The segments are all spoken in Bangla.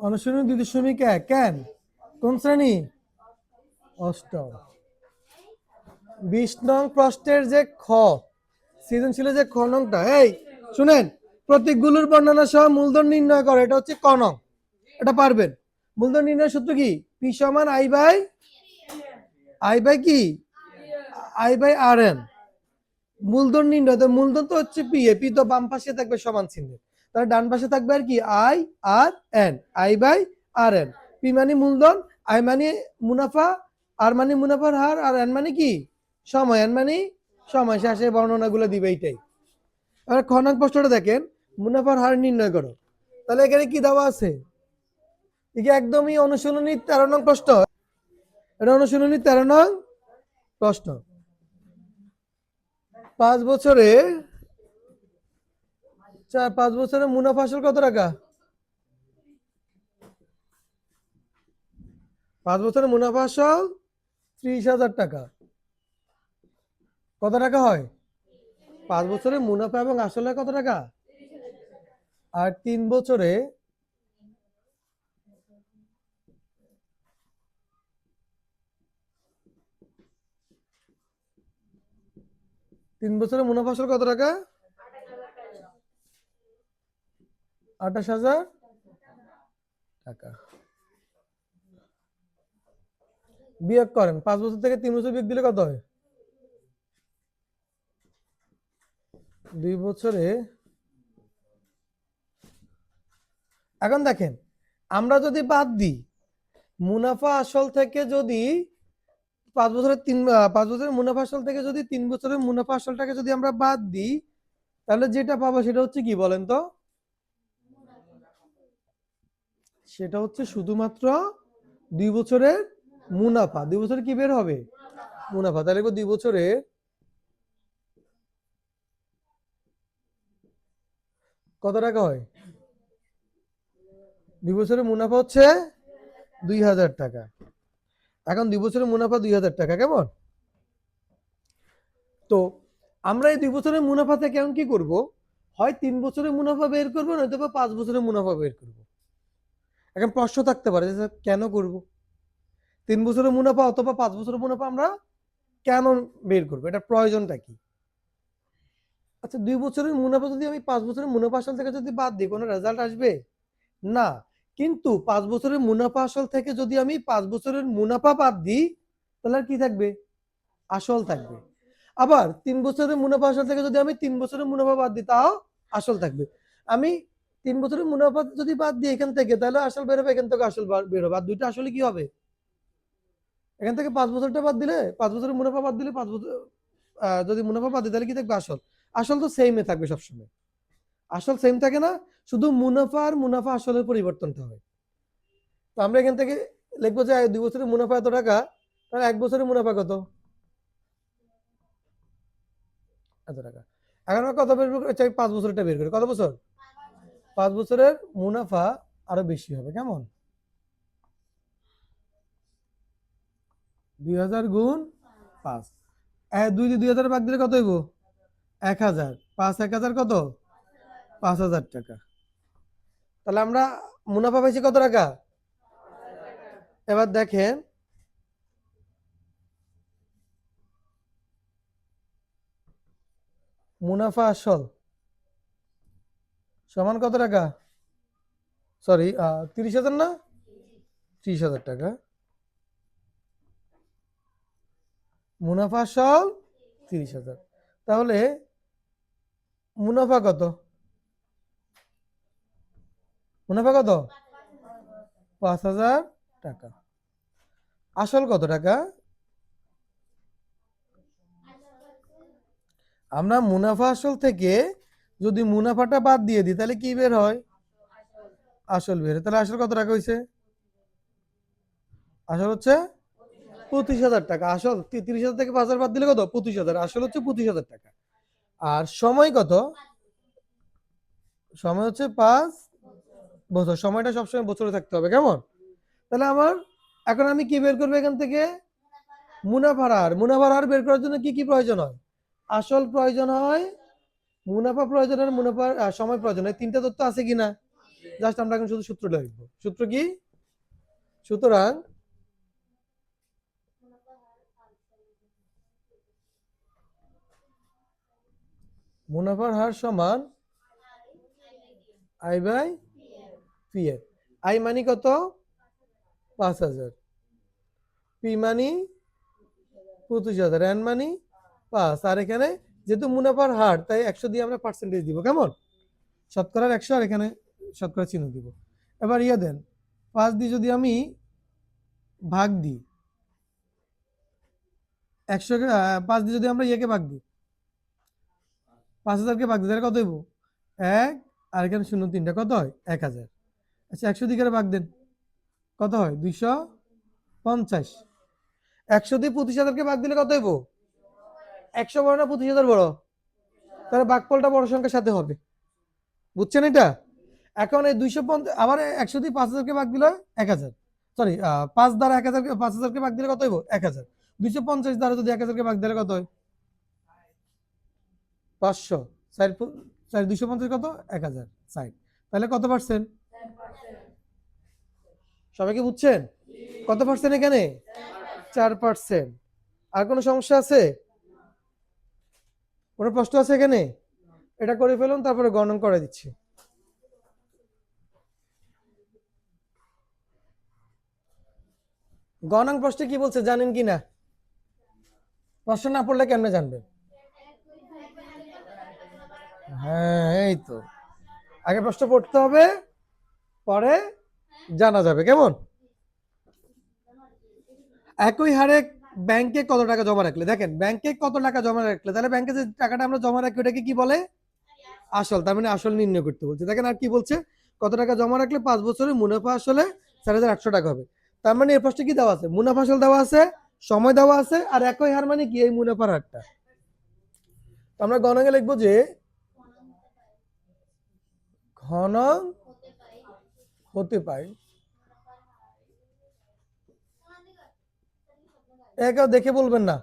অনুশীলনী দুই দশমিক এক, কেন? কোন শ্রেণি? অষ্টম। বিশ নং প্রশ্নের যে খ সৃজনশীল যে খ নংটা, এই শুনেন, প্রতীকগুলোর বর্ণনা সহ মূলধন নির্ণয় করে, এটা হচ্ছে ক নং, এটা পারবেন। মূলধন নির্ণয় সূত্র কি? পি সমান আই বাই আই বাই কি? I by R N. মূলধন নির্ণয়, তো মূলধন তো হচ্ছে পি এ পি তো বাম পাশে থাকবে সমান চিহ্নের। তাহলে ডান পাশে থাকবে আর কি I, R, N. I by, R, N. P মানে মূলধন, আই মানে মুনাফা, আর মানে মুনাফার হার, আর এন মানে কি? সময়। এন মানে সময়। শেষে বর্ণনাগুলো দিবে এইটাই। আর খ নং প্রশ্নটা দেখেন। মুনাফার হার নির্ণয় করো। তাহলে এখানে কি দেওয়া আছে? একে একদমই অনুশীলনী তেরো নং প্রশ্ন। এটা অনুশীলনী তেরো নং প্রশ্ন। পাঁচ বছরে চার, পাঁচ বছরে মুনাফা আসল কত টাকা? পাঁচ বছরে মুনাফা আসল ত্রিশ হাজার টাকা। কত টাকা হয়? পাঁচ বছরে মুনাফা এবং আসলে কত টাকা? আর তিন বছরে তিন বছরে মুনাফা আসল কত টাকা? আঠাশ হাজার টাকা। বিয়োগ করেন, পাঁচ বছর থেকে তিন বছর বিয়োগ দিলে কত হয়? দুই বছরে। এখন দেখেন, আমরা যদি বাদ দিই, মুনাফা আসল থেকে যদি পাঁচ বছরের তিন পাঁচ বছরের মুনাফা আসল থেকে যদি তিন বছরের মুনাফা আসলটাকে যদি আমরা বাদ দিই, তাহলে যেটা পাবো সেটা হচ্ছে কি বলেন তো? সেটা হচ্ছে শুধুমাত্র দুই বছরের মুনাফা। দুই বছরে কি বের হবে? মুনাফা। তাহলে দুই বছরে কত টাকা হয়? দুই বছরের মুনাফা হচ্ছে দুই হাজার টাকা। এখন দুই বছরের মুনাফা দুই হাজার টাকা, কেমন? তো আমরা এই দুই বছরের মুনাফা থেকে এখন কি করব? হয় তিন বছরের মুনাফা বের করব নয়তো বা পাঁচ বছরের মুনাফা বের করব। এখন প্রশ্ন থাকতে পারে যে কেন করব? তিন বছরের মুনাফা অথবা পাঁচ বছরের মুনাফা আমরা কেন বের করব? এটা প্রয়োজনটা কি? আচ্ছা দুই বছরের মুনাফা যদি আমি পাঁচ বছরের মুনাফা আসল থেকে যদি বাদ দিই, কোনো রেজাল্ট আসবে? না। কিন্তু পাঁচ বছরের মুনাফা আসল থেকে যদি আমি পাঁচ বছরের মুনাফা বাদ দিই, তাহলে আর কি থাকবে? আসল থাকবে। আবার তিন বছরের মুনাফা আসল থেকে যদি আমি তিন বছরের মুনাফা বাদ দিই, তাও আসল থাকবে। আমি তিন বছরের মুনাফা যদি বাদ দিয়ে এখান থেকে, তাহলে আসল বেরোবে এখান থেকে আসল বা- বেরোবে আর দুইটা আসলে কি হবে? এখান থেকে পাঁচ বছরটা বাদ দিলে, পাঁচ বছরের মুনাফা বাদ দিলে পাঁচ বছর যদি মুনাফা বাদ দিই, তাহলে কি থাকবে? আসল। আসল তো সেমে থাকবে সবসময়। আসল সেম থাকে না, শুধু মুনাফা আর মুনাফা আসলের পরিবর্তনটা হয়। তো আমরা এখান থেকে লিখব যে দুই বছরের মুনাফা এত টাকা, তাহলে এক বছরের মুনাফা কত? এত টাকা। এখন কত বের করে? পাঁচ বছরটা বের করি। কত বছর? পাঁচ বছরের মুনাফা আরও বেশি হবে, কেমন? দুই হাজার গুণ পাঁচ। দুই দুই হাজার ভাগ দিলে কত হইব? এক হাজার। পাঁচ, এক হাজার কত? পাঁচ হাজার টাকা। তাহলে আমরা মুনাফা পাইছি কত টাকা? এবার দেখেন। মুনাফা আসল। সমান কত টাকা? সরি তিরিশ হাজার না? ত্রিশ হাজার টাকা। মুনাফা আসল তিরিশ হাজার। তাহলে মুনাফা কত? মুনাফা কত? পাঁচ হাজার টাকা। আসল কত টাকা? আমরা মুনাফা আসল থেকে যদি মুনাফাটা বাদ দিয়ে দিই, তাহলে কি বের হয়? আসল বের। তাহলে আসল কত টাকা হয়েছে আসল হচ্ছে পঁচিশ হাজার টাকা। আসল তিরিশ হাজার থেকে পাঁচ হাজার বাদ দিলে কত? পঁচিশ হাজার। আসল হচ্ছে পঁচিশ হাজার টাকা। আর সময় কত? সময় হচ্ছে পাঁচ বছর। সময়টা সবসময় বছরে থাকতে হবে। কেমন? তাহলে আমার এখন আমি কি বের করব এখান থেকে? মুনাফার হার। মুনাফার হার বের করার জন্য কি কি প্রয়োজন হয়? আসল প্রয়োজন হয় মুনাফা প্রয়োজন আর মুনাফার সময় প্রয়োজন। তিনটা তথ্য আছে কিনা? জাস্ট আমরা এখন শুধু সূত্রটা লিখব। সূত্র কি? সুতরাং মুনাফার হার সমান আই বাই পি এর আই মানি কত? পাঁচ হাজার। পি মানি পঁচিশ হাজার। এন মানি পাঁচ। আর এখানে যেহেতু মুনাফার হার, তাই একশো দিয়ে আমরা পার্সেন্টেজ দিব, কেমন? শতকরার একশো আর এখানে শতকরা চিহ্ন দিব। এবার ইয়ে দেন, পাঁচ দিয়ে যদি আমি ভাগ দিই, একশো পাঁচ দিয়ে যদি আমরা ইয়েকে ভাগ দিই, পাঁচ হাজারকে ভাগ দিই, তাহলে কত হইব? এক, আর এখানে শূন্য তিনটা, কত হয়? এক হাজার। আচ্ছা একশো দিকে ভাগ দেন? কত হয়? দুইশো পঞ্চাশ। একশো দিয়ে পঁচিশ হাজারকে ভাগ দিলে কত হইব? একশো বড় না পঁচিশ হাজার বড়? তাহলে বাঘফলটা বড় সংখ্যার সাথে হবে। বুঝছেন এটা? এখন এই দুইশো পঞ্চাশ আবার একশো দিয়ে পাঁচ হাজারকে ভাগ দিলে এক হাজার। সরি পাঁচ দ্বারা এক হাজারকে, পাঁচ হাজারকে ভাগ দিলে কত হইব? এক হাজার। দুইশো পঞ্চাশ দ্বারা যদি এক হাজারকে ভাগ দিলে কত হয়? পাঁচশো। চার চার, দুইশো পঞ্চাশ কত? এক হাজার। ষাট। তাহলে কত পার্সেন্ট? সবাইকে বুঝছেন? কত পার্সেন্ট এখানে? চার পার্সেন্ট। আর কোনো সমস্যা আছে? কোনো প্রশ্ন আছে এখানে? এটা করে ফেলুন, তারপরে গণন করে দিচ্ছি। গণন প্রশ্নে কি বলছে জানেন কি না? প্রশ্ন না পড়লে কেমনে জানবেন? হ্যাঁ এই তো। আগে প্রশ্ন পড়তে হবে, পরে জানা যাবে, কেমন? একই হারে ব্যাংকে কত টাকা জমা রাখলে? দেখেন ব্যাংকে কত টাকা জমা রাখলে? তাহলে ব্যাংকে যে টাকাটা আমরা জমা রাখি ওটাকে কি বলে? আসল তার মানে আসল নির্ণয় করতে বলছে। দেখেন আর কি বলছে? কত টাকা জমা রাখলে পাঁচ বছরে মুনাফা আসলে চার হাজার আটশো টাকা হবে। তার মানে এর প্রশ্নে কি দেওয়া আছে? মুনাফা আসল দেওয়া আছে সময় দেওয়া আছে আর একই হার মানে কি? এই মুনাফার হারটা। তো আমরা গণকে লিখব যে ঘন হতে পারে। একেও দেখে বলবেন না।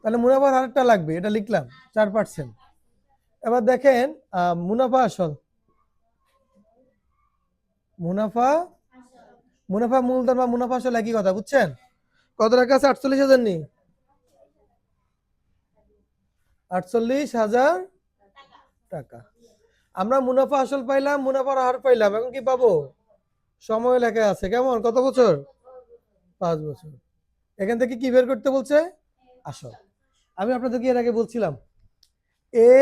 তাহলে মুনাফার হারটা লাগবে, এটা লিখলাম, চার পার্সেন্ট এবার দেখেন মুনাফা আসল। মুনাফা মুনাফা মূলধন বা মুনাফা আসল একই কথা, বুঝছেন? কত টাকা আছে? আটচল্লিশ হাজার নি? আটচল্লিশ হাজার টাকা। আমরা মুনাফা আসল পাইলাম, মুনাফার হার পাইলাম, এখন কি পাবো? সময় লেখা আছে, কেমন? কত বছর? পাঁচ বছর। এখান থেকে কি বের করতে বলছে? আসল। আমি আপনাদেরকে এর আগে বলছিলাম, এ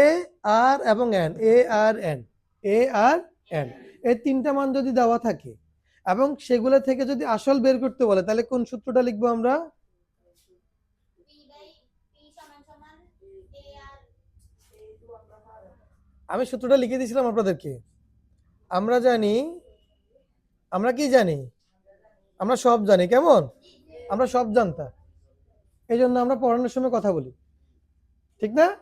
আর এবং N, A R N, A R N, এই তিনটা মান যদি দেওয়া থাকে এবং সেগুলো থেকে যদি আসল বের করতে বলে, তাহলে কোন সূত্রটা লিখব আমরা? আমি সূত্রটা লিখে দিয়েছিলাম আপনাদেরকে। আমরা জানি, আমরা কি জানি? আমরা সব জানি, কেমন? আমরা সব জানতা এই জন্য আমরা পড়ানোর সময় কথা বলি। ঠিক না?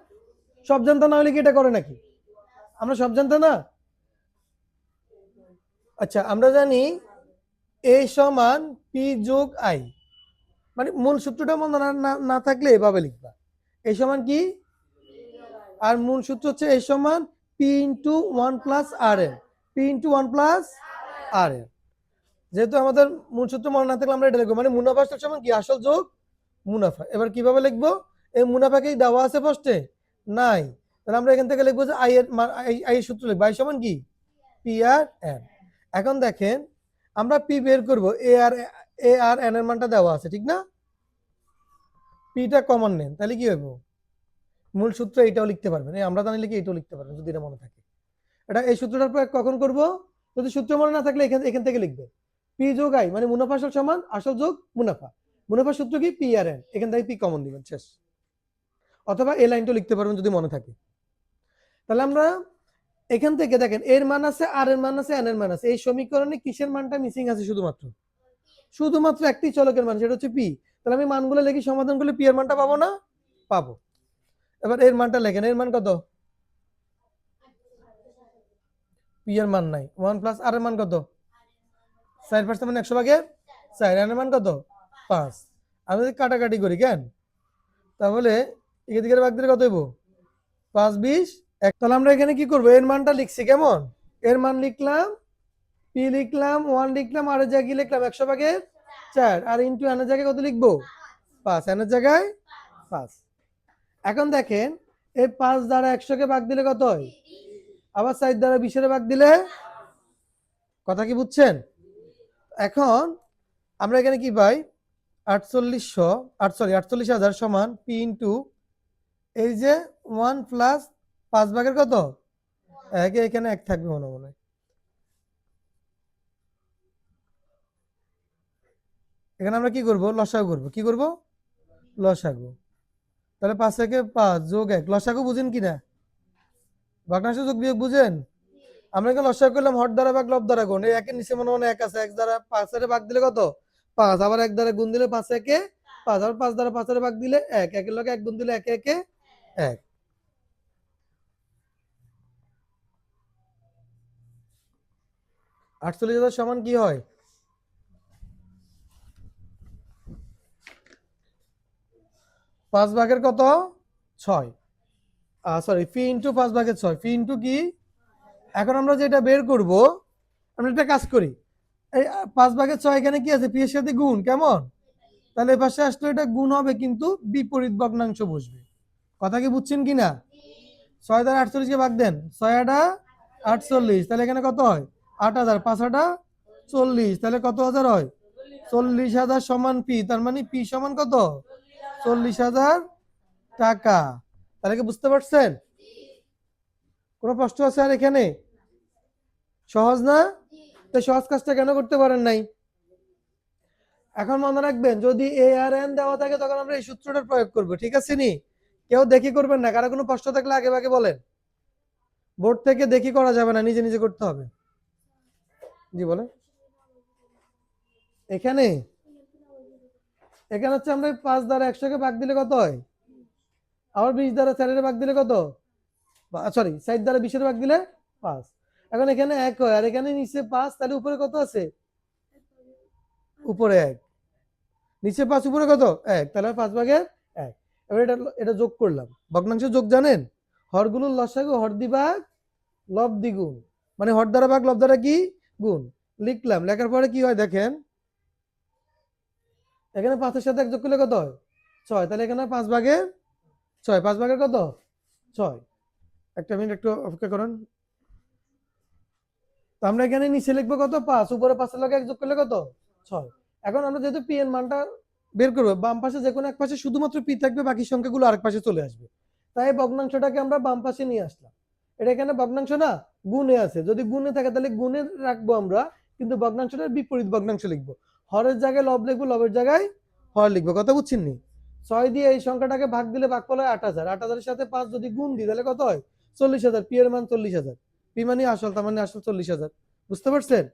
সব জানতা না হলে কি এটা করে নাকি? আমরা সব জানতা না? আচ্ছা আমরা জানি এ সমান পি যোগ আই। মানে মূল সূত্রটা মনে না- থাকলে এভাবে লিখবা। এই সমান কি? আর মূল সূত্র হচ্ছে এই সমান P into one plus R N. P into one plus R N. যেহেতু আমাদের মূল সূত্র মনে না থাকলে আমরা এটা লিখব। মানে মুনাফা সমান কি? আসল যোগ মুনাফা। এবার কীভাবে লিখব? এই মুনাফা কি দেওয়া আছে ফার্স্টে নাই। তাহলে আমরা এখান থেকে লিখব যে আই এর আই- এর সূত্র লিখব। আই সমান কি? পি আর এন এখন দেখেন, আমরা পি বের করব। এ আর এ আর এন এর মানটা দেওয়া আছে, ঠিক না? পিটা কমন নেন তাহলে কি হবে মূল সূত্র এটাও লিখতে পারবেন। আমরা জানলে কি এটাও লিখতে পারবেন, যদি এটা মনে থাকে। এটা এই সূত্রটার প্রয়োগ কখন করব? যদি সূত্র মনে না থাকলে এখান এখান থেকে লিখবে। পি যোগ আই মানে মুনাফা আসল সমান, আসল যোগ মুনাফা। মুনাফা সূত্র কি? P R N. এখান থেকে পি কমন দিবেন, শেষ। অথবা এই লাইনটাও লিখতে পারবেন যদি মনে থাকে। তাহলে আমরা এখান থেকে দেখেন, এর মান আছে আর, এর মান আছে, এন এর মান আছে। এই সমীকরণে কিসের মানটা মিসিং আছে শুধুমাত্র? শুধুমাত্র একটি চলকের মান, সেটা হচ্ছে পি। তাহলে আমি মানগুলো লিখি সমাধান করলে পি এর মানটা পাবো না? পাবো। এবার এর মানটা লেখেন, এর মান কত? পি এর মান নাই। ওয়ান প্লাস আর এর মান কত? চার পার্সেন্ট মানে একশো ভাগের চার। এর মান কত? পাঁচ। আমি যদি কাটাকাটি করি, কেন? তাহলে এদিকে ভাগ দিলে কত হইব? পাঁচ, বিশ, এক। তাহলে আমরা এখানে কি করব? এর মানটা লিখছি কেমন? এর মান লিখলাম, পি লিখলাম, ওয়ান লিখলাম, আর জায়গায় লিখলাম একশো ভাগের চার। আর ইন্টু এনের জায়গায় কত লিখব? পাঁচ। এনের জায়গায় পাঁচ। এখন দেখেন, এই পাঁচ দ্বারা একশোকে ভাগ দিলে কত হয়? আবার সাইড দ্বারা বিশের ভাগ দিলে? কথা কি বুঝছেন? এখন আমরা এখানে কি পাই? আটচল্লিশশো, আট সরি আটচল্লিশ হাজার সমান পি ইন্টু এই যে ওয়ান প্লাস পাঁচ ভাগের কত? এক এখানে এক থাকবে মনে মনে। এখানে আমরা কি করব? লসাগু করব। কি করব? লসাগু। তাহলে পাঁচ থেকে পাঁচ যোগ এক। লসাগু বুঝেন কিনা? ভগ্নাংশ যোগ বিয়োগ বুঝেন? আমরা এখানে লসাগু করলাম হট দ্বারা ভাগ, লব দ্বারা গুণ। এই একের নিচে মনে মনে এক আছে, এক দ্বারা পাঁচের ভাগ দিলে কত? পাঁচ। আবার এক দ্বারা গুণ দিলে পাঁচ একে পাঁচ। আবার পাঁচ দ্বারা পাঁচের ভাগ দিলে এক। একের লগে এক গুণ দিলে একে একে এক। আটচল্লিশ হাজার সমান কি হয়? পাঁচ ভাগের কত? ছয়। সরি ফি ইন্টু পাঁচ ভাগের ছয়। ফি ইন্টু কি? এখন আমরা যেটা বের করব, আমরা একটা কাজ করি। এই পাঁচ ভাগের ছয় এখানে কি আছে? পি এর সাথে গুণ, কেমন? তাহলে এ পাশে আসলে এটা গুণ হবে কিন্তু বিপরীত ভগ্নাংশ বসবে। কথা কি বুঝছেন কি না ছয় দ্বারা আটচল্লিশকে ভাগ দেন। ছয় আটা আটচল্লিশ, তাহলে এখানে কত হয়? আট হাজার। পাঁচ আটা চল্লিশ, তাহলে কত হাজার হয়? চল্লিশ হাজার সমান পি, তার মানে পি সমান কত? চল্লিশ হাজার টাকা। তাহলে কি বুঝতে পারছেন? কোনো প্রশ্ন আছে আর এখানে? সহজ না? তো সহজ কাজটা কেন করতে পারেন নাই? এখন মনে রাখবেন, যদি এ আর এন দেওয়া থাকে, তখন আমরা এই সূত্রটার প্রয়োগ করব, ঠিক আছে নি? কেউ দেখি করবেন না, কারও কোনো প্রশ্ন থাকলে আগে আগে বলেন। বোর্ড থেকে দেখি করা যাবে না, নিজে নিজে করতে হবে। জি বলে এখানে? এখানে হচ্ছে আমরা পাঁচ দ্বারা একশোকে ভাগ দিলে কত হয়? আবার বিশ দ্বারা চারের ভাগ দিলে কত? সরি সাইড দ্বারা বিশের ভাগ দিলে পাঁচ। এখন এখানে এক হয়, আর এখানে নিচে পাঁচ, তাহলে উপরে কত আছে? উপরে এক। নিচে পাঁচ, উপরে কত? এক। তাহলে পাঁচ ভাগে এক। এবার এটা এটা যোগ করলাম। ভগ্নাংশ যোগ জানেন? হরগুলোর লসাগু হর দিভাগ লব দ্বিগুণ মানে হর দ্বারা ভাগ লব দ্বারা কি? গুণ। লিখলাম। লেখার পরে কি হয় দেখেন? এখানে পাঁচের সাথে এক যোগ করলে কত হয়? ছয়। তাহলে এখানে পাঁচ ভাগের ছয়। পাঁচ ভাগের কত? ছয়। একটা মিনিট একটু অপেক্ষা করুন। তো আমরা এখানে নিচে লিখব কত? পাঁচ। উপরে পাঁচের লগে এক যোগ করলে কত? ছয়। এখন আমরা যেহেতু পি এর মানটা বের করব, বাম পাশে যে কোনো এক পাশে শুধুমাত্র পি থাকবে, বাকি সংখ্যাগুলো আরেক পাশে চলে আসবে। তাই ভগ্নাংশটাকে আমরা বাম পাশে নিয়ে আসলাম। এটা এখানে ভগ্নাংশ না, গুণে আছে। যদি গুণে থাকে তাহলে গুণে রাখব আমরা, কিন্তু ভগ্নাংশটার বিপরীত ভগ্নাংশ লিখব। হরের জায়গায় লব লিখব, লবের জায়গায় হর লিখব। কথা বুঝছেন নি? ছয় দিয়ে এই সংখ্যাটাকে ভাগ দিলে ভাগফল হয় আট হাজার। আট হাজারের সাথে পাঁচ যদি গুণ দিই, তাহলে কত হয়? চল্লিশ হাজার পি এর মান চল্লিশ হাজার। পি মানে আসল, তার মানে আসল চল্লিশ হাজার। বুঝতে পারছেন?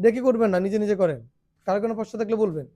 দেখে করবেন না, নিজে নিজে করেন। কারও কোনো প্রশ্ন থাকলে বলবেন।